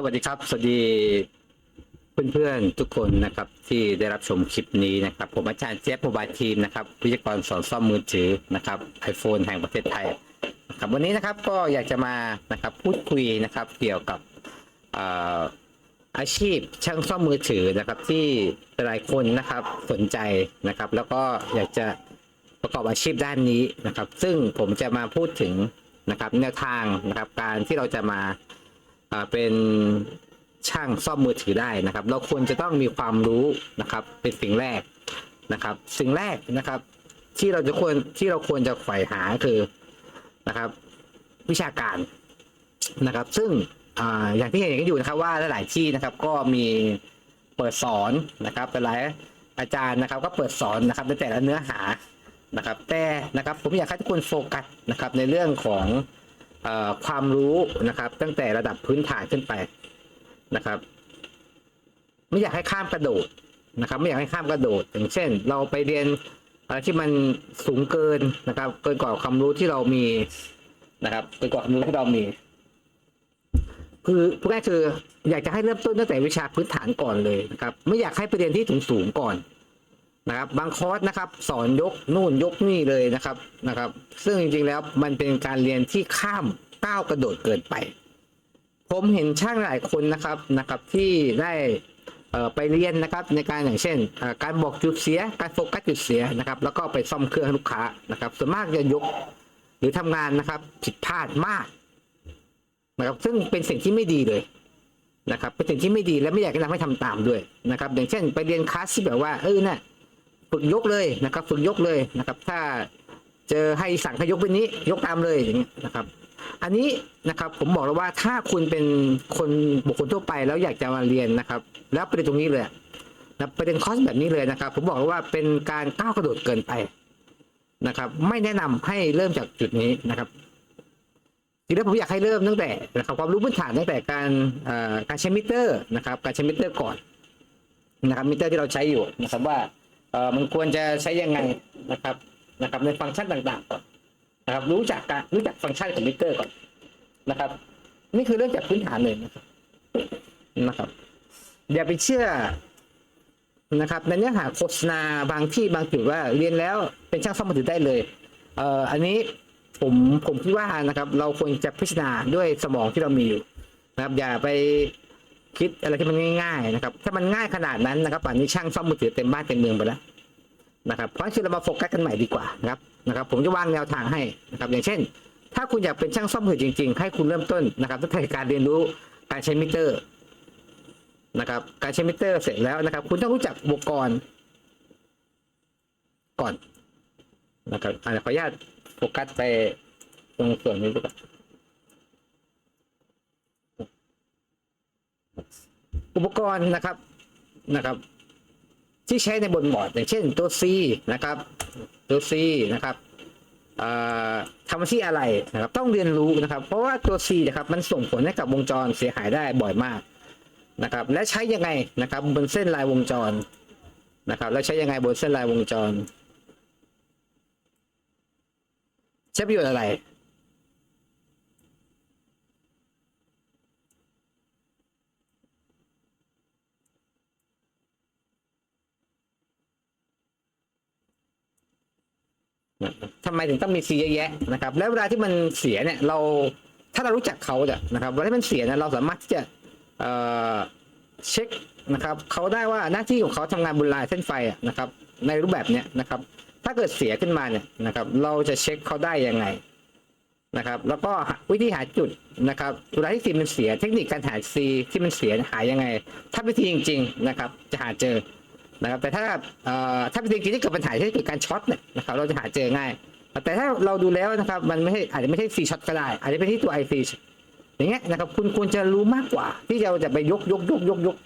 สวัสดีครับ สวัสดีเพื่อนๆทุกคนนะครับที่ได้รับชมคลิปนี้นะครับ ผมอาจารย์เจี๊ยบโมบายทีมนะครับวิทยากรสอนซ่อมมือถือนะครับไอโฟนแห่งประเทศไทยนะครับวันนี้นะครับก็อยากจะมานะครับพูดคุยนะครับเกี่ยวกับเอ่อาชีพช่างซ่อมมือถือนะครับที่หลายคนนะครับสนใจนะครับ แล้วก็อยากจะประกอบอาชีพด้านนี้นะครับ ซึ่งผมจะมาพูดถึงนะครับแนวทางนะครับการที่เราจะมา เป็นช่างซ่อมมือถือได้นะครับ เราควรจะต้องมีความรู้นะครับ เป็นสิ่งแรกนะครับ สิ่งแรกนะครับ ที่เราจะควรที่เราควรจะใฝ่หาคือนะครับ วิชาการนะครับ ซึ่งออย่างที่เห็นกันอยู่นะครับว่าหลาย ๆ ที่นะครับ ก็มีเปิดสอนนะครับหลายอาจารย์นะครับ ก็เปิดสอนนะครับในแต่ละเนื้อหานะครับ แต่นะครับผมอยากให้ทุกคนโฟกัสนะครับในเรื่องของ ความรู้นะครับ ตั้งแต่ระดับพื้นฐานขึ้นไปนะครับ ไม่อยากให้ข้ามกระโดดนะครับ ไม่อยากให้ข้ามกระโดด อย่างเช่น เราไปเรียนอะไรที่มันสูงเกินนะครับ เกินกว่าความรู้ที่เรามีนะครับ เกินกว่าความรู้ที่เรามี คือพูดง่ายคือ อยากจะให้เริ่มต้นตั้งแต่วิชาพื้นฐานก่อนเลยนะครับ ไม่อยากให้ไปเรียนที่สูงๆก่อน นะครับบางคอร์สนะครับ สอนยกนู่นยกนี่เลยนะครับนะครับ ซึ่งจริงๆแล้วมันเป็นการเรียนที่ข้ามก้าวกระโดดเกินไป ผมเห็นช่างหลายคนนะครับนะครับที่ได้ไปเรียนนะครับในการอย่างเช่น การบอกจุดเสีย การโฟกัสจุดเสียนะครับ แล้วก็ไปซ่อมเครื่องให้ลูกค้านะครับ ส่วนมากจะยกหรือทำงานนะครับ ผิดพลาดมากนะครับ ซึ่งเป็นสิ่งที่ไม่ดีเลยนะครับ เป็นสิ่งที่ไม่ดีและไม่อยากให้ทำให้ทำตามด้วยนะครับ อย่างเช่น ไปเรียนคลาสที่แบบว่าเออเนี่ย ฝึกยกเลยนะครับ ฝึกยกเลยนะครับ ถ้าเจอให้สั่งให้ยกเป็นนี้ยกตามเลยอย่างเงี้ยนะครับ อันนี้นะครับผมบอกแล้วว่าถ้าคุณเป็นคนบุคคลทั่วไปแล้วอยากจะมาเรียนนะครับ แล้วไปเรียนตรงนี้เลยนะไปเรียนคอร์สแบบนี้เลยนะครับ ผมบอกเลยว่าเป็นการก้าวกระโดดเกินไปนะครับ ไม่แนะนำให้เริ่มจากจุดนี้นะครับทีแรกผมอยากให้เริ่มตั้งแต่นะครับความรู้พื้นฐานตั้งแต่การการใช้มิเตอร์นะครับ การใช้มิเตอร์ก่อนนะครับมิเตอร์ที่เราใช้อยู่นะครับว่า อ่อมันควรจะใช้ยังไงนะครับนะครับ ในฟังก์ชันต่างๆก่อนนะครับ รู้จักการรู้จักฟังก์ชันของมิเตอร์ก่อนนะครับ นี่คือเรื่องจากพื้นฐานเลยนะครับนะครับ อย่าไปเชื่อนะครับในเนื้อหาโฆษณาบางที่บางจุดว่าเรียนแล้วเป็นช่างซ่อมมือถือได้เลยเอ่ออันนี้ผมผมคิดว่านะครับ เราควรจะพิจารณาด้วยสมองที่เรามีอยู่นะครับ อย่าไปคิดอะไรที่มันง่ายๆนะครับ ถ้ามันง่ายขนาดนั้นนะครับป่านนี้ช่างซ่อมมือถือเต็มบ้านเต็มเมืองไปแล้ว นะครับเพราะฉะนั้นเรามาโฟกัสกันใหม่ดีกว่านะครับนะครับ ผมจะวางแนวทางให้นะครับอย่างเช่น ถ้าคุณอยากเป็นช่างซ่อมมือถือจริง ๆ ให้คุณเริ่มต้นนะครับตั้งแต่การเรียนรู้การใช้มิเตอร์นะครับการใช้มิเตอร์เสร็จแล้วนะครับ คุณต้องรู้จักอุปกรณ์ก่อนนะครับอะขออนุญาตโฟกัสไปตรงส่วนนี้ดีกว่าอุปกรณ์นะครับนะครับ ที่ใช้ในบนบอร์ดอย่างเช่นตัว C นะครับ ตัว C นะครับทำหน้าที่อะไรนะครับ ต้องเรียนรู้นะครับ เพราะว่าตัว C นะครับมันส่งผลให้กับวงจรเสียหายได้บ่อยมากนะครับ และใช้ยังไงนะครับบนเส้นลายวงจรนะครับ แล้วใช้ยังไงบนเส้นลายวงจร ใช้ประโยชน์อะไร ทำ ไมถึงต้องมีซีเยอะแยะนะครับ แล้วเวลาที่มันเสียเนี่ยเราถ้าเรารู้จักเขาเนี่ยนะครับเวลาที่มันเสียเนี่ยเราสามารถที่จะเอ่อเช็คนะครับเขาได้ว่าหน้าที่ของเขาทำงานบนลายเส้นไฟนะครับในรูปแบบเนี้ยนะครับ ถ้าเกิดเสียขึ้นมาเนี่ยนะครับ เราจะเช็คเขาได้ยังไงนะครับ แล้วก็วิธีหาจุดนะครับเวลาที่ซีมันเสีย เทคนิคการหาซีที่มันเสียหายังไง ถ้าวิธีจริง ๆนะครับ จะหาเจอนะครับแต่ถ้าถ้าเป็นจริงๆที่เกิดปัญหาที่เกิดการช็อตเนี่ยนะครับเราจะหาเจอง่าย แต่ถ้าเราดูแล้วนะครับมันไม่ใช่อาจจะไม่ใช่ซีช็อตก็ได้ อาจจะเป็นที่ตัวไอซีอย่างเงี้ยนะครับคุณควรจะรู้มากกว่า ที่เราจะไปยกยกยกยกยก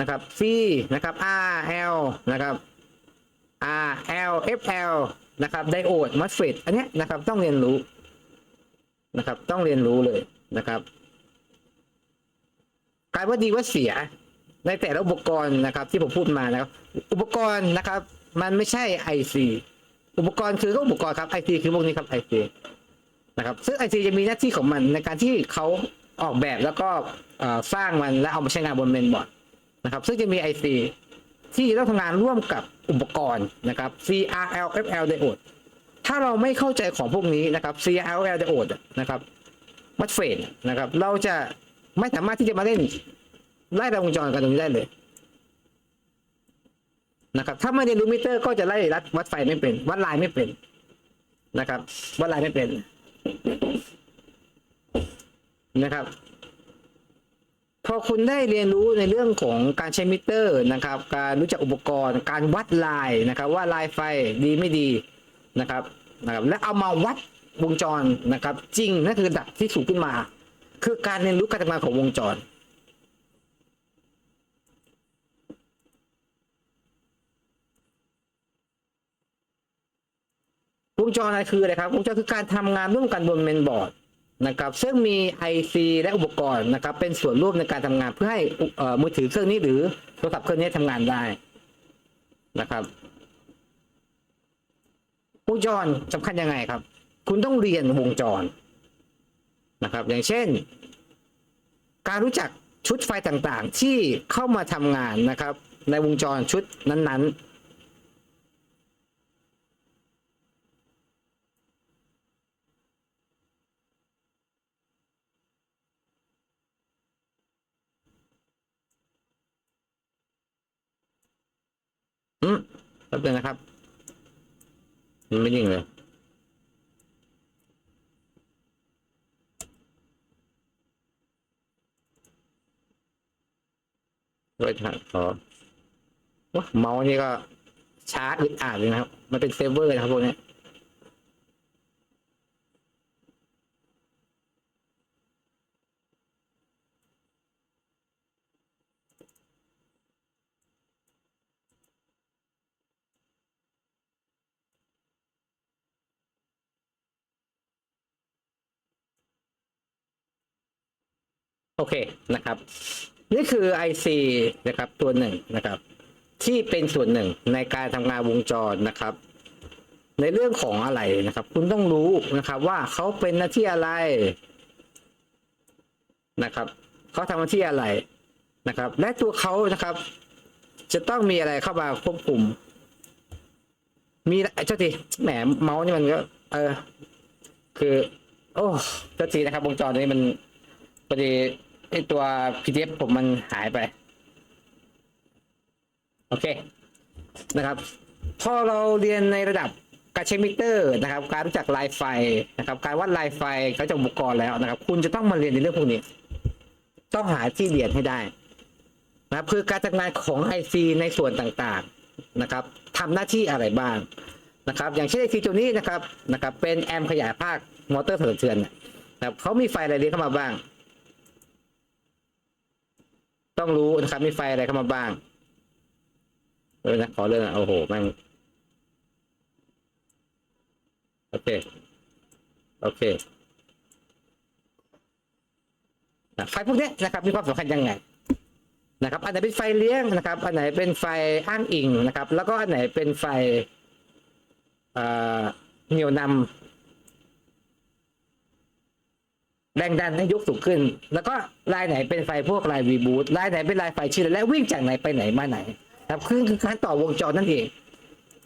นะครับซีนะครับ R L นะครับ R L F L นะครับไดโอดมัสเฟตอันเนี้ยนะครับต้องเรียนรู้นะครับ ต้องเรียนรู้เลยนะครับกลายว่าดีว่าเสียในแต่ละอุปกรณ์นะครับ ที่ผมพูดมานะครับ อุปกรณ์นะครับ มันไม่ใช่ IC อุปกรณ์คือก็อุปกรณ์ครับ IC คือพวกนี้ครับ IC นะครับซึ่ง IC จะมีหน้าที่ของมันในการที่เขาออกแบบแล้วก็สร้างมันและเอามาใช้งานบนเมนบอร์ดนะครับ ซึ่งจะมี IC ที่ต้องทำงานร่วมกับอุปกรณ์นะครับ CRL FL diode ถ้าเราไม่เข้าใจของพวกนี้นะครับ CRL FL diode นะครับมัดเฟนนะครับ เราจะไม่สามารถที่จะมาเล่นไล่ระวงจรกันตรงนี้ได้เลย นะครับ ถ้าไม่เรียนรู้มิเตอร์ ก็จะไล่รัดวัดไฟไม่เป็น วัดลายไม่เป็นนะครับ วัดลายไม่เป็นนะครับ พอคุณได้เรียนรู้ในเรื่องของการใช้มิเตอร์นะครับ การรู้จักอุปกรณ์การวัดลายนะครับ ว่าลายไฟดีไม่ดีนะครับนะครับ และเอามาวัดวงจรนะครับ จริงนั่นคือระดับที่สูงขึ้นมา คือการเรียนรู้การทำงานของวงจร วงจรอะไรคืออะไรครับวงจรคือการทำงานร่วมกันบนเมนบอร์ดนะครับซึ่งมี IC และอุปกรณ์นะครับเป็นส่วนร่วมในการทำงานเพื่อให้มือถือเครื่องนี้หรือโทรศัพท์เครื่องนี้ทำงานได้นะครับวงจรสำคัญยังไงครับ คุณต้องเรียนวงจรนะครับ อย่างเช่น การรู้จักชุดไฟต่างๆ ที่เข้ามาทำงานนะครับ ในวงจรชุดนั้นๆ อืมแป๊บนึงนะครับ มันไม่ยิงเลยไว้ถ่ายขอว้าเมาส์นี่ก็ช้าอึดอัดเลยนะครับ มันเป็นเซร์ฟเวอร์นะครับพวกนี้ อเคนะครับ นี่คือ IC นะครับตัวหนึ่งนะครับ ที่เป็นส่วนหนึ่งในการทำงานวงจรนะครับ ในเรื่องของอะไรนะครับ คุณต้องรู้นะครับว่าเขาเป็นหน้าที่อะไรนะครับเขาทำหน้าที่อะไรนะครับ และตัวเขานะครับ จะต้องมีอะไรเข้ามาควบคุม มีเจ้าทีแหมเมาส์นี่มันก็ เออ คือ โอ้เจ้าทีนะครับวงจรนี้มันพอดี ไอตัว PDF ผมมันหายไป โอเคนะครับ พอเราเรียนในระดับการเช็คมิเตอร์นะครับ การรู้จักลายไฟนะครับ การวัดลายไฟการจักอุปกรณ์แล้วนะครับ คุณจะต้องมาเรียนในเรื่องพวกนี้ ต้องหาที่เรียนให้ได้นะครับคือการทำงานของ IC ในส่วนต่างๆนะครับทำหน้าที่อะไรบ้างนะครับ อย่างเช่น IC ตัวนี้นะครับนะครับ เป็นแอมป์ขยายภาคมอเตอร์สั่นเทือนนะครับเขามีไฟอะไรเรียนเข้ามาบ้าง ต้องรู้นะครับมีไฟอะไรเข้ามาบ้างเออนะขอเรื่องโอ้โหแม่งโอเค โอเคไฟพวกนี้นะครับมีความสำคัญยังไงนะครับ อันไหนเป็นไฟเลี้ยงนะครับ อันไหนเป็นไฟอ้างอิงนะครับ แล้วก็อันไหนเป็นไฟเอ่อเหนี่ยวนำ แรงดันให้ยกสูงขึ้น แล้วก็ลายไหนเป็นไฟพวกลายวีบูทลายไหนเป็นลายไฟชื่อและวิ่งจากไหนไปไหนมาไหนครับคือคือการต่อวงจรนั่นเอง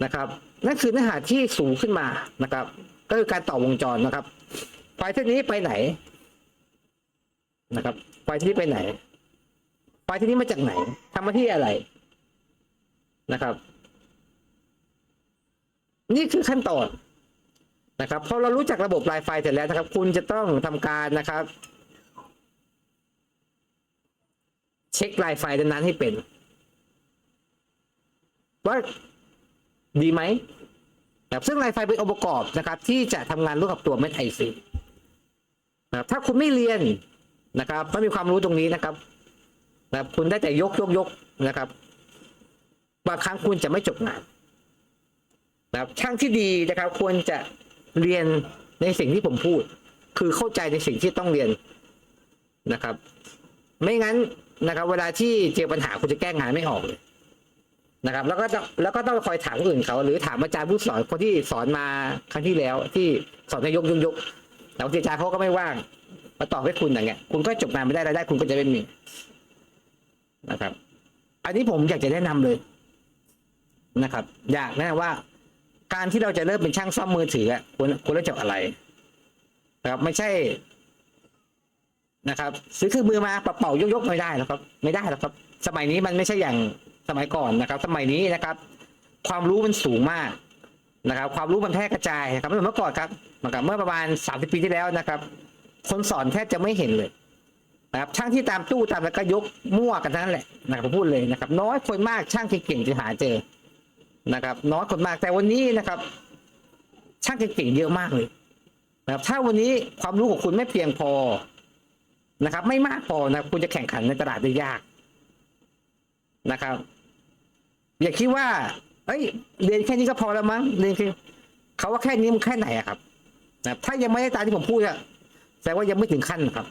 นะครับนั่นคือเนื้อหาที่สูงขึ้นมานะครับ ก็คือการต่อวงจรนะครับ ไฟเส้นนี้ไปไหนนะครับ ไฟที่นี้ไปไหน ไฟที่นี้มาจากไหนทำมาที่อะไรนะครับ นี่คือขั้นตอน นะครับพอเรารู้จักระบบลายไฟเสร็จแล้วนะครับ คุณจะต้องทำการนะครับ เช็คลายไฟนั้นให้เป็น ว่าดีไหมนะครับซึ่งลายไฟเป็นองค์ประกอบนะครับ ที่จะทำงานร่วมกับตัวเม็ดไอซีนะครับถ้าคุณไม่เรียนนะครับไม่มีความรู้ตรงนี้นะครับนะครับคุณได้แต่ยกยกยกนะครับบางครั้งคุณจะไม่จบงานนะครับช่างที่ดีนะครับ ควรจะ เรียนในสิ่งที่ผมพูด คือเข้าใจในสิ่งที่ต้องเรียนนะครับ ไม่งั้นนะครับ เวลาที่เจอปัญหาคุณจะแก้งานไม่ออกเลยนะครับ แล้วก็แล้วก็ต้องคอยถามคนอื่นเขา หรือถามอาจารย์ผู้สอนคนที่สอนมาครั้งที่แล้ว ที่สอนให้ยกยุกยกแต่บาอาจารย์เขาก็ไม่ว่างมาตอบให้คุณอย่างเงี้ย คุณก็จบงานไม่ได้รายได้ คุณก็จะไม่มีนะครับ อันนี้ผมอยากจะแนะนำเลยนะครับ อยากแนะนำว่า การที่เราจะเริ่มเป็นช่างซ่อมมือถืออะควรควรเริ่มจากอะไรนะครับไม่ใช่นะครับ ซื้อเครื่องมือมาปะเป่ายกยกๆไม่ได้หรอกครับ ไม่ได้หรอกครับ สมัยนี้มันไม่ใช่อย่างสมัยก่อนนะครับ สมัยนี้นะครับ ความรู้มันสูงมากนะครับ ความรู้มันแพร่กระจายนะครับเมื่อก่อนครับนะครับเมื่อประมาณ30ปีที่แล้วนะครับ คนสอนแทบจะไม่เห็นเลยนะครับช่างที่ตามตู้ตามแล้วก็ยกมั่วกันทั้งนั้นแหละนะครับพูดเลยนะครับ น้อยคนมากช่างที่เก่งจะหาเจอ นะครับน้อยคนมากแต่วันนี้นะครับ ช่างเก่งๆเยอะมากเลยนะครับ ถ้าวันนี้ความรู้ของคุณไม่เพียงพอนะครับ ไม่มากพอนะคุณจะแข่งขันในตลาดได้ยากนะครับ อย่าคิดว่า เอ้ยเรียนแค่นี้ก็พอแล้วมั้งเรียนแค่เขาว่าแค่นี้มันแค่ไหนอะครับนะถ้ายังไม่ได้ตามที่ผมพูดอะแสดงว่ายังไม่ถึงขั้นนะครับ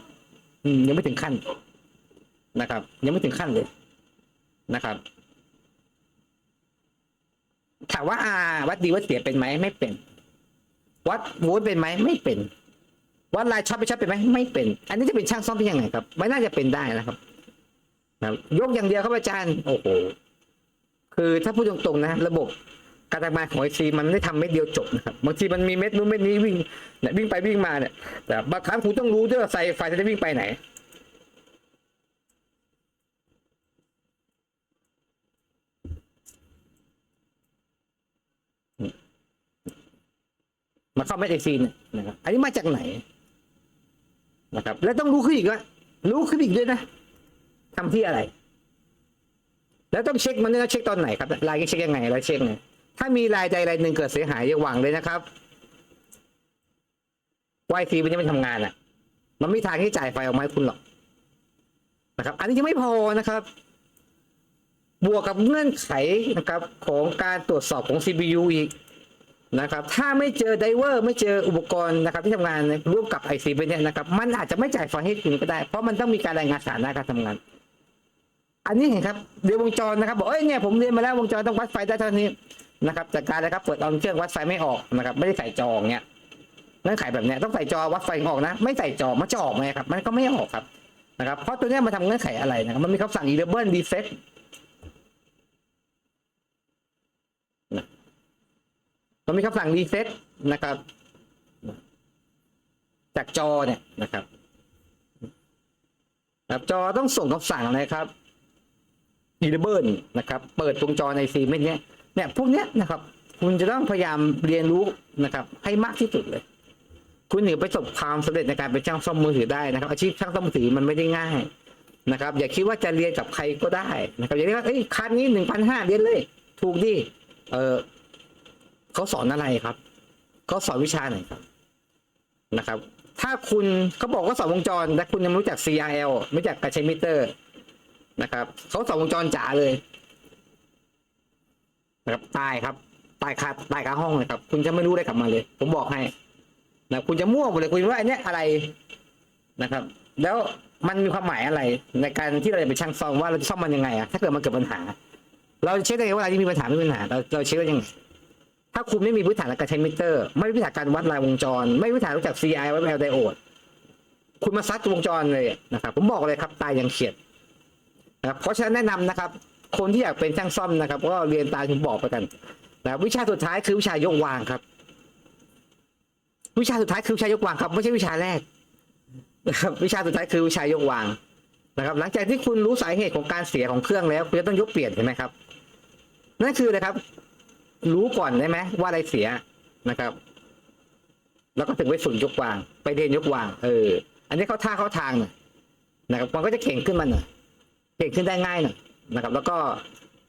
อืมยังไม่ถึงขั้นนะครับ ยังไม่ถึงขั้นเลยนะครับ ถามว่าอาวัดดีวัดเสียเป็นไหมไม่เป็น วัดโวลต์เป็นไหมไม่เป็นวัดลายชอตไปชอตเป็นไหมไม่เป็น อันนี้จะเป็นช่างซ่อมเป็นยังไงครับ ไม่น่าจะเป็นได้นะครับนะยกอย่างเดียวครับอาจารย์โอ้โหคือถ้าพูดตรงๆนะ ระบบการทำงานของไอซีมันไม่ได้ทำเม็ดเดียวจบนะครับบางทีมันมีเม็ดนู้นเม็ดนี้วิ่งเนี่ยวิ่งไปวิ่งมาเนี่ยแต่บางครั้งคุณต้องรู้ด้วยว่าไฟไฟจะได้วิ่งไปไหน มาเข้าเม็ดไอซีนนะครับ อันนี้มาจากไหนนะครับ แล้วต้องรู้ขึ้นอีกว่ารู้ขึ้นอีกด้วยนะทำที่อะไร แล้วต้องเช็คมันด้วยนะเช็คตอนไหนครับลายเช็คยังไงแล้วเช็คไงถ้ามีลายใดลายหนึ่งเกิดเสียหายอย่าหวังเลยนะครับวายซีมันยังไม่ทำงานอะ มันไม่ทางที่จ่ายไฟออกมาให้คุณหรอกนะครับ อันนี้ยังไม่พอนะครับ บวกกับเงื่อนไขนะครับ ของการตรวจสอบของ CPU อีก นะครับ ถ้าไม่เจอไดเวอร์ไม่เจออุปกรณ์นะครับที่ทำงานร่วมกับ IC ไปเนี่ยนะครับ มันอาจจะไม่จ่ายไฟให้คุณก็ได้ เพราะมันต้องมีการรายงานสถานะการทำงาน อันนี้เห็นครับเรียนวงจรนะครับบอกเอ้ยเนี่ยผมเรียนมาแล้ววงจรต้องวัดไฟได้เท่านี้นะครับจากการเลยครับเปิดเอาเครื่องวัดไฟไม่ออกนะครับ ไม่ได้ใส่จองเงี้ยเงื่อนไขแบบเนี้ยต้องใส่จอวัดไฟออกนะ ไม่ใส่จอมันจะออกไหมครับ มันก็ไม่ออกครับนะครับเพราะตัวเนี้ยมันทำเงื่อนไขอะไรนะครับมันมีคำสั่ง enable reset นะ มันมีคำสั่ง reset นะครับ จากจอเนี่ยนะครับครับจอต้องส่งคำสั่งอะครับอีเบิร์นนะครับ เปิดวงจรในซีเมนเนี้ยเนี่ยพวกเนี้ยนะครับ คุณจะต้องพยายามเรียนรู้นะครับ ให้มากที่สุดเลย คุณถึงประสบความสำเร็จในการเป็นช่างซ่อมมือถือได้นะครับ อาชีพช่างซ่อมมือถือมันไม่ได้ง่ายนะครับ อย่าคิดว่าจะเรียนกับใครก็ได้นะครับ อย่าเรียกว่าเอ้ยคันนี้หนึ่งพันห้าเรียนเลย ถูกดิเออ เขาสอนอะไรครับเขาสอนวิชาไหนครับนะครับ ถ้าคุณเขาบอกว่าสอนวงจรแต่คุณยังไม่รู้จัก CRL ไม่รู้จักการใช้มิเตอร์นะครับเขาสองวงจรจ๋าเลยนะครับตายครับ ตายคาตายคาห้องเลยครับ คุณจะไม่รู้ได้กลับมาเลย ผมบอกให้นะคุณจะมั่วหมดเลยคุณว่าอันเนี้ยอะไรนะครับ แล้วมันมีความหมายอะไร ในการที่เราจะไปช่างซ่อมว่าเราจะซ่อมมันยังไงอะถ้าเกิดมันเกิดปัญหา เราเช็คได้ไงว่าอะไรที่มีปัญหาไม่มีปัญหาเราเราเช็คได้ยังไง ถ้าคุณไม่มีพื้นฐานการใช้มิเตอร์ ไม่มีพื้นฐานการวัดรายวงจร ไม่มีพื้นฐานรู้จัก CI วัดแววไดโอดคุณมาซัดวงจรเลยนะครับ ผมบอกเลยครับตายยังเขียดนะครับเพราะฉะนั้นแนะนำนะครับ คนที่อยากเป็นช่างซ่อมนะครับ ก็เรียนตามที่ผมบอกไปกันนะวิชาสุดท้ายคือวิชายกวางครับ วิชาสุดท้ายคือวิชายกวางครับ ไม่ใช่วิชาแรกนะครับวิชาสุดท้ายคือวิชายกวางนะครับ หลังจากที่คุณรู้สาเหตุของการเสียของเครื่องแล้วคุณจะต้องยกเปลี่ยนเห็นไหมครับ นั่นคืออะไรครับ รู้ก่อนได้ไหมว่าอะไรเสียนะครับ แล้วก็ถึงไปฝึกยกวาง ไปเรียนยกวาง เออ อันนี้เขาท่าเขาทางน่อยนะครับมันก็จะเก่งขึ้นมาหน่อยเก่งขึ้นได้ง่ายหน่อยนะครับ แล้วก็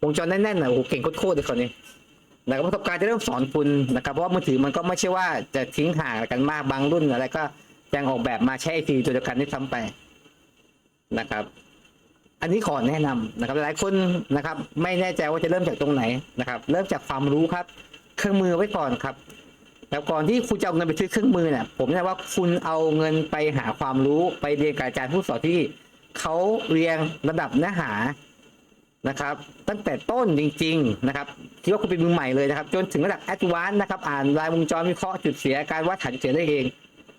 วงจรแน่นๆนะโอ้โหเก่งโคตรๆเลยคนนี้นะครับประสบการณ์จะเริ่มสอนคุณนะครับ เพราะว่ามือถือมันก็ไม่ใช่ว่าจะทิ้งห่างกันมากบางรุ่นอะไรก็ยังออกแบบมาใช้ไอทีตัวเดียวกันที่ซ้ำไปนะครับ อันนี้ขอแนะนำนะครับหลายคนนะครับ ไม่แน่ใจว่าจะเริ่มจากตรงไหนนะครับ เริ่มจากความรู้ครับ เครื่องมือไว้ก่อนครับแล้วก่อนที่คุณจะเอาเงินไปซื้อเครื่องมือเนี่ยผมแนะนำว่าคุณเอาเงินไปหาความรู้ไปเรียนกับอาจารย์ผู้สอนที่เขาเรียงระดับเนื้อหานะครับ ตั้งแต่ต้นจริง ๆนะครับคิดว่าคุณเป็นมือใหม่เลยนะครับ จนถึงระดับแอดวานซ์นะครับ อ่านรายวงจรวิเคราะห์จุดเสียการวัดฐานจุดเสียได้เอง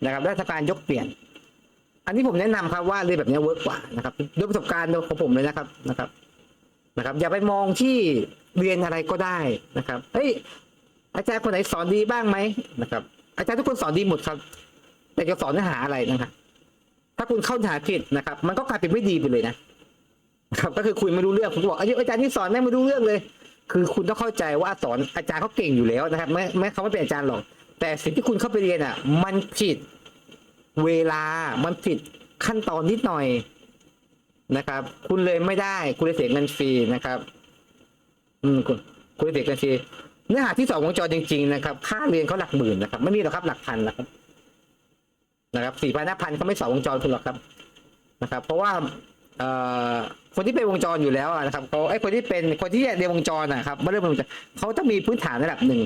นะครับและทำการยกเปลี่ยน อันนี้ผมแนะนำครับว่าเรียนแบบนี้เวิร์กกว่านะครับด้วยประสบการณ์ของผมเลยนะครับนะครับนะครับ อย่าไปมองที่เรียนอะไรก็ได้นะครับเฮ้ยอาจารย์คนไหนสอนดีบ้างไหมนะครับ อาจารย์ทุกคนสอนดีหมดครับ แต่จะสอนเนื้อหาอะไรนะครับถ้าคุณเข้าหาผิดนะครับ มันก็กลายเป็นไม่ดีไปเลยนะครับ ก็คือคุณไม่รู้เรื่องคุณก็บอกเอ้ยอาจารย์ที่สอนแม่งไม่รู้เรื่องเลย คือคุณต้องเข้าใจว่าสอนอาจารย์เขาเก่งอยู่แล้วนะครับไม่ไม่เขาไม่เป็นอาจารย์หรอกแต่สิ่งที่คุณเข้าไปเรียนอะ มันผิด เวลามันผิดขั้นตอนนิดหน่อยนะครับ คุณเลยไม่ได้ คุณเลยเสียเงินฟรีนะครับ อืมคุณคุณเลยเสียเงินฟรีเนื้อหาที่สองวงจรจริง ๆ นะครับ ค่าเรียนเขาหลักหมื่นนะครับไม่มีหรอกครับหลักพันนะครับ นะครับสี่พันห้าพันเขาไม่สอนวงจรคุณหรอกครับนะครับ เพราะว่าเอ่อคนที่เป็นวงจรอยู่แล้วนะครับเขาไอ้คนที่เป็นคนที่เรียนวงจรนะครับไมาเริ่มวงจรเขาต้องมีพื้นฐานระดับหนึ่ง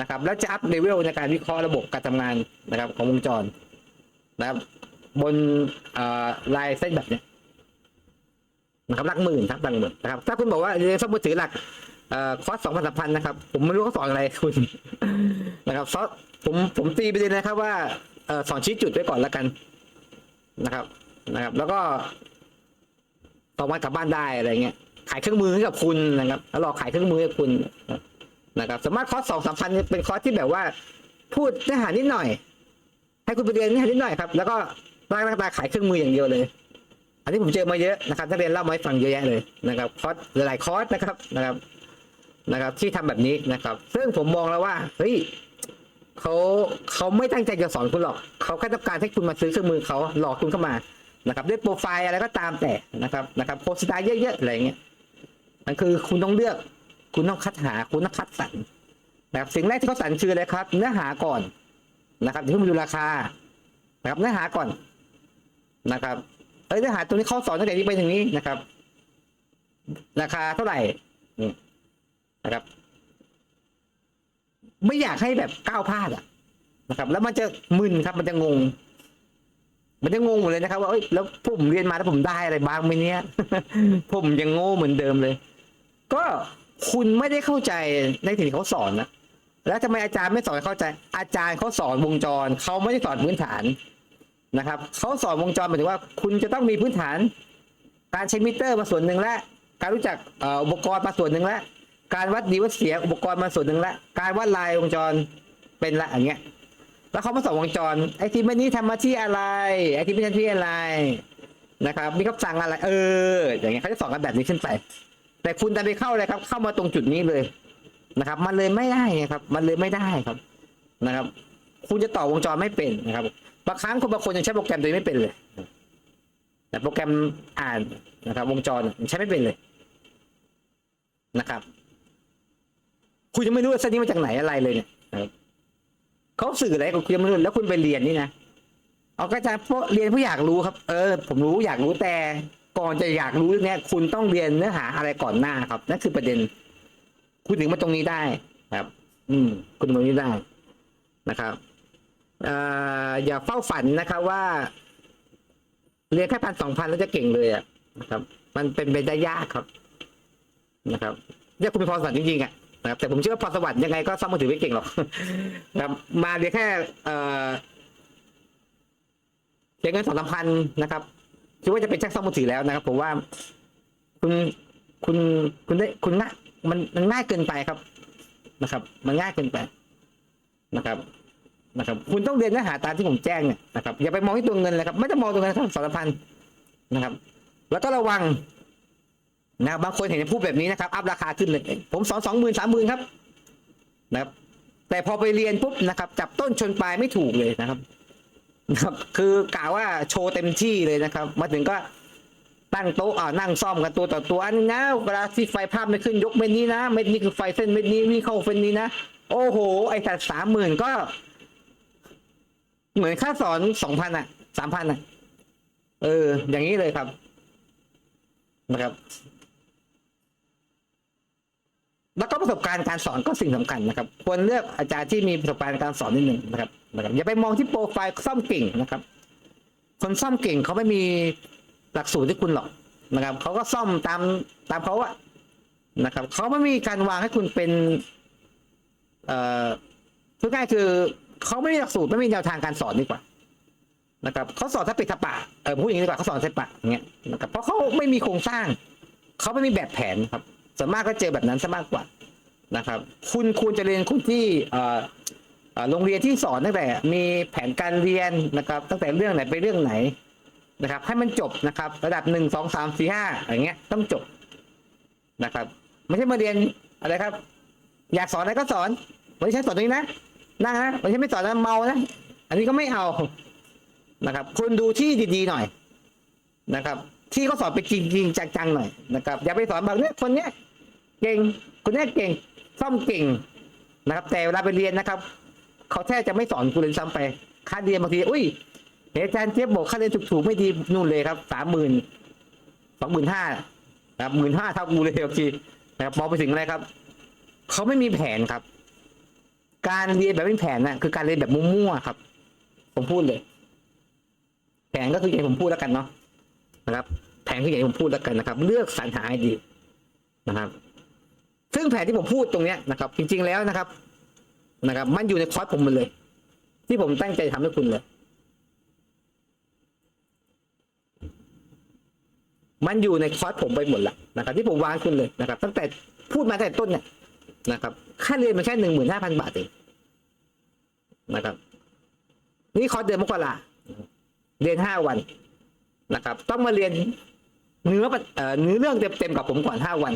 นะครับ แล้วจะอัพเลเวลในการวิเคราะห์ระบบการทำงานนะครับ ของวงจร นะครับ บนลายเส้นแบบนี้นะครับหลักหมื่นครับหลักหมื่นนะครับ ถ้าคุณบอกว่าเรียนซ่อมมือถือหลักอคอร์สสองพันสามพันนะครับ ผมไม่รู้เขาสอนอะไรคุณนะครับซอสผมผมตีไปเลยนะครับ ว่าสอนชี้จุดไว้ก่อนแล้วกันนะครับ นะครับ แล้วก็สองวันกลับบ้านได้อะไรเงี้ยขายเครื่องมือให้กับคุณนะครับแล้วหลอกขายเครื่องมือให้คุณนะครับ สามารถคอร์สสองสามพันเป็นคอร์สที่แบบว่า พูดเนื้อหานิดหน่อย ให้คุณไปเรียนนิดนิดหน่อยครับ แล้วก็ตั้งตั้งตาขายเครื่องมืออย่างเดียวเลย อันนี้ผมเจอมาเยอะนะครับถ้าเรียนเล่ามาให้ฟังเยอะแยะเลยนะครับคอร์สหลายคอร์สนะครับนะครับนะครับ ที่ทำแบบนี้นะครับ ซึ่งผมมองแล้วว่าเฮ้ยเขาเขาไม่ตั้งใจจะสอนคุณหรอกเขาแค่ต้องการให้คุณมาซื้อเครื่องมือเขาหลอกคุณเข้ามานะครับด้วยโปรไฟล์อะไรก็ตามแต่นะครับนะครับโพสต์สไตล์เยอะๆอะไรเงี้ยมันคือคุณต้องเลือก คุณต้องคัดหาคุณต้องคัดสรรนะครับสิ่งแรกที่เขาสรรคืออะไรครับ เนื้อหาก่อน นะครับอย่าเพิ่งมาดูราคานะครับเนื้อหาก่อนนะครับเอ้ยเนื้อหาตัวนี้เขาสอนตั้งแต่นี้ไปถึงนี้นะครับ ราคาเท่าไหร่นี่นะครับ ไม่อยากให้แบบก้าวพลาดอะนะครับ แล้วมันจะมึนครับ มันจะงง มันจะงงหมดเลยนะครับว่าเอ้ยแล้วผมเรียนมาแล้วผมได้อะไรบ้างไหมเนี่ยผมยังโง่เหมือนเดิมเลย ก็คุณไม่ได้เข้าใจในสิ่งที่เขาสอนนะ แล้วทำไมอาจารย์ไม่สอนเข้าใจ อาจารย์เขาสอนวงจรเขาไม่ได้สอนพื้นฐานนะครับเขาสอนวงจรหมายถึงว่า คุณจะต้องมีพื้นฐาน การใช้มิเตอร์มาส่วนหนึ่งและ การรู้จักอุปกรณ์มาส่วนหนึ่งและการวัดดีวัดเสียอุปกรณ์มาส่วนหนึ่งและการวัดลายวงจรเป็นละอย่างเงี้ย แล้วเขามาสอนวงจร ไอทีมันนี้ทำมาที่อะไร ไอทีไมันทำที่อะไรนะครับ มีคำสั่งอะไร เออ อย่างเงี้ยเขาจะสอนกันแบบนี้ขึ้นไป แต่คุณดันไปเข้าเลยครับ เข้ามาตรงจุดนี้เลย นะครับ มันเลยไม่ได้ไงครับ มันเลยไม่ได้ครับนะครับ คุณจะต่อวงจรไม่เป็นนะครับบางครั้งคนบางคนยังใช้โปรแกรมตัวนี้ไม่เป็นเลยแต่โปรแกรมอ่านนะครับ วงจรใช้ไม่เป็นเลยนะครับ คุณยังไม่รู้ว่าเส้นนี้มาจากไหนอะไรเลยเนี่ยนะครับเขาสื่ออะไรกับคุณยังไม่รู้แล้วคุณไปเรียนนี่นะเอาก็จะเพราะเรียนเพราะอยากรู้ครับ เออ ผมรู้อยากรู้แต่ก่อนจะอยากรู้เนี่ย คุณต้องเรียนเนื้อหาอะไรก่อนหน้าครับนั่นคือประเด็น คุณถึงมาตรงนี้ได้ครับ อืม คุณถึงตรงนี้ได้นะครับเอ่ออย่าเฝ้าฝันนะครับว่า เรียนแค่พันสองพันแล้วจะเก่งเลยอะนะครับ มันเป็นไปได้ยากครับ นะครับเนี่ยคุณมีพรสวรรค์จริงๆอะนะครับแต่ผมเชื่อว่าพรสวรรค์ยังไงก็ซ่อมมือถือไม่เก่งหรอกนะครับ มาเรียนแค่ เอ่อเสียนเงินสองสามพันนะครับคิดว่าจะเป็นช่างซ่อมมือถือแล้วนะครับ ผมว่า คุณคุณคุณได้คุณง่าย มันมันง่ายเกินไปครับนะครับ มันง่ายเกินไปนะครับนะครับ คุณต้องเรียนเนื้อหาตามที่ผมแจ้งเนี่ยนะครับอย่าไปมองที่ตัวเงินเลยครับ ไม่ต้องมองตัวเงินครับสองพันนะครับ แล้วก็ระวังนะครับบางคนเห็นพูดแบบนี้นะครับ อัพราคาขึ้นเลยผมสอนสองหมื่นสามหมื่นครับนะครับแต่พอไปเรียนปุ๊บนะครับ จับต้นชนปลายไม่ถูกเลยนะครับนะครับ คือกล่าวว่าโชว์เต็มที่เลยนะครับ มาถึงก็ ตั้งโต๊ะอ่านั่งซ่อมกันตัวต่อตัวอันนี้นะเวลาที่ไฟภาพไม่ขึ้นยกเม็ดนี้นะเม็ดนี้คือไฟเส้นเม็ดนี้วิ่งเข้าเส้นนี้นะโอ้โห ไอ้แต่สามหมื่นก็ เหมือนค่าสอนสองพันอะสามพันอะ เออ อย่างนี้เลยครับนะครับ แล้วก็ประสบการณ์การสอนก็สิ่งสำคัญนะครับ ควรเลือกอาจารย์ที่มีประสบการณ์การสอนนิดหนึ่งนะครับนะครับอย่าไปมองที่โปรไฟล์ซ่อมเก่งนะครับ คนซ่อมเก่งเขาไม่มี หลักสูตรที่คุณหรอกนะครับเขาก็ซ่อมตามตามเขาอะนะครับเขาไม่มีการวางให้คุณเป็นเอ่อพูดง่ายคือเขาไม่มีหลักสูตรไม่มีแนวทางการสอนดีกว่านะครับเขาสอนทัปิทัปปะเออพูดอย่างนี้ดีกว่าเขาสอนทัปะอย่างเงี้ยนะครับเพราะเขาไม่มีโครงสร้างเขาไม่มีแบบแผนครับส่วนมากก็เจอแบบนั้นซะมากกว่านะครับ คุณควรจะเรียนคุณที่เอ่อโรงเรียนที่สอนตั้งแต่มีแผนการเรียนนะครับ ตั้งแต่เรื่องไหนไปเรื่องไหน นะครับ ให้มันจบนะครับ ระดับหนึ่งสองสามสี่ห้าอย่างเงี้ยต้องจบนะครับ ไม่ใช่มาเรียนอะไรครับ อยากสอนอะไรก็สอนวันนี้ฉันสอนตรงนี้นะนั่งนะวันนี้ไม่สอนนะเมานะอันนี้ก็ไม่เอานะครับ คุณดูที่ดีๆหน่อยนะครับ ที่เขาสอนไปจริงๆจังๆหน่อยนะครับ อย่าไปสอนแบบเนี้ยคนเนี้ยเก่งคนเนี้ยเก่งซ่อมเก่งนะครับ แต่เวลาไปเรียนนะครับเขาแทบจะไม่สอนคุณเลยซ้ำไปค่าเรียนบางทีอุ้ย อาจารย์เจี๊ยบบอกค่าเรียนถูกๆไม่ดีนู่นเลยครับสามหมื่นสองหมื่นห้าครับหมื่นห้าเท่ากูเลยบางทีนะครับมองไปถึงอะไรครับเขาไม่มีแผนครับ การเรียนแบบไม่มีแผนน่ะคือการเรียนแบบมั่วๆครับ ผมพูดเลย แผนก็คืออย่างที่ผมพูดแล้วกันเนาะนะครับ แผนคืออย่างที่ผมพูดแล้วกันนะครับ เลือกสรรหาให้ดีนะครับ ซึ่งแผนที่ผมพูดตรงเนี้ยนะครับ จริง ๆแล้วนะครับ นะครับ มันอยู่ในคอร์สผมหมดเลย ที่ผมตั้งใจทำให้คุณเลย มันอยู่ในคอร์สผมไปหมดละนะครับที่ผมวางให้คุณเลยนะครับ ตั้งแต่พูดมาตั้งแต่ต้นเนี่ยนะครับ ค่าเรียนมันแค่หนึ่งหมื่นห้าพันบาทเองนะครับ นี่คอร์สเดือนมกราเรียนห้าวันนะครับ ต้องมาเรียนเนื้อเอ่อเนื้อเรื่องเต็มๆกับผมก่อนห้าวัน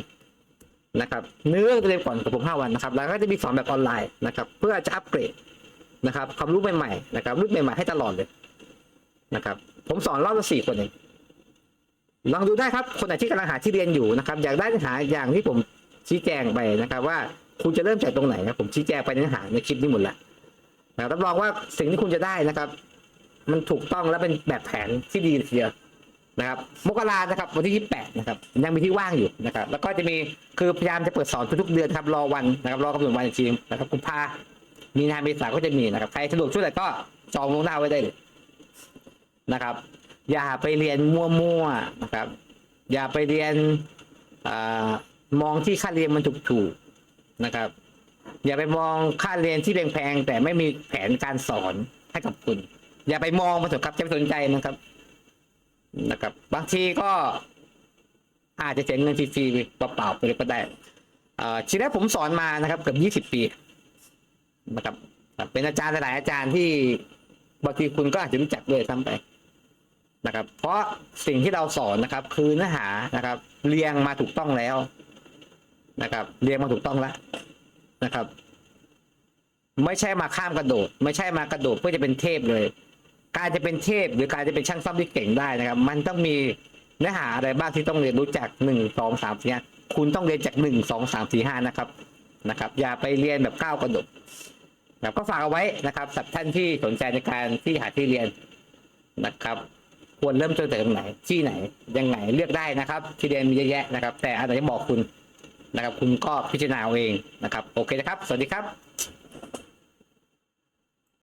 นะครับเนื้อเรื่องเต็มก่อนกับผมห้าวันนะครับ แล้วก็จะมีสอนแบบออนไลน์นะครับ เพื่อจะอัปเกรดนะครับความรู้ใหม่ๆนะครับรุ่นใหม่ๆให้ตลอดเลยนะครับ ผมสอนรอบละสี่คนเอง ลองดูได้ครับคนไหนที่กำลังหาที่เรียนอยู่นะครับ อยากได้เนื้อหาอย่างที่ผมชี้แจงไปนะครับ ว่าคุณจะเริ่มจากตรงไหนครับผมชี้แจงไปในเนื้อหาในคลิปนี้หมดล้วนะรับรองว่าสิ่งที่คุณจะได้นะครับ มันถูกต้องและเป็นแบบแผนที่ดีทีเดียวนะครับ มกรานะครับ วันที่ยี่แปดนะครับ ยังมีที่ว่างอยู่นะครับ แล้วก็จะมีคือพยายามจะเปิดสอนทุกๆเดือนครับรอวันนะครับ รอกำหนดวันอีกทีนะครับกุมภามีนาเมษาก็จะมีนะครับใครสะดวกช่วยอะไรก็จองล่วงหน้าไว้ได้เลยนะครับ อย่าไปเรียนมั่วๆนะครับ อย่าไปเรียนอมองที่ค่าเรียนมันถูกๆนะครับ อย่าไปมองค่าเรียนที่แพงๆแต่ไม่มีแผนการสอนให้กับคุณ อย่าไปมองมันเถอะครับจะไปสนใจนะครับ นะครับ บางทีก็อาจจะเสียเงินฟรีๆเปล่าๆไปเลยก็ได้อ่าทีแรกผมสอนมานะครับ เกือบยี่สิบปีนะครับ เป็นอาจารย์หลายอาจารย์ที่บางทีคุณก็อาจจะรู้จักด้วยซ้ำไป นะครับ เพราะสิ่งที่เราสอนนะครับคือเนื้อหานะครับ เรียงมาถูกต้องแล้วนะครับ เรียงมาถูกต้องแล้วนะครับ ไม่ใช่มาข้ามกระโดด ไม่ใช่มากระโดดเพื่อจะเป็นเทพเลย การจะเป็นเทพหรือการจะเป็นช่างซ่อมที่เก่งได้นะครับ มันต้องมีเนื้อหาอะไรบ้างที่ต้องเรียนรู้จากหนึ่งสองสามสี่ห้าคุณต้องเรียนจากหนึ่งสองสามสี่ห้านะครับนะครับ อย่าไปเรียนแบบก้าวกระโดดนะครับก็ฝากเอาไว้นะครับสำหรับท่านที่สนใจในการที่หาที่เรียนนะครับ ควรเริ่มต้นจากตรงไหนที่ไหนยังไงเลือกได้นะครับ ที่เรียนมีเยอะแยะนะครับ แต่อันไหนจะบอกคุณนะครับ คุณก็พิจารณาเอาเองนะครับ โอเคนะครับ สวัสดีครับ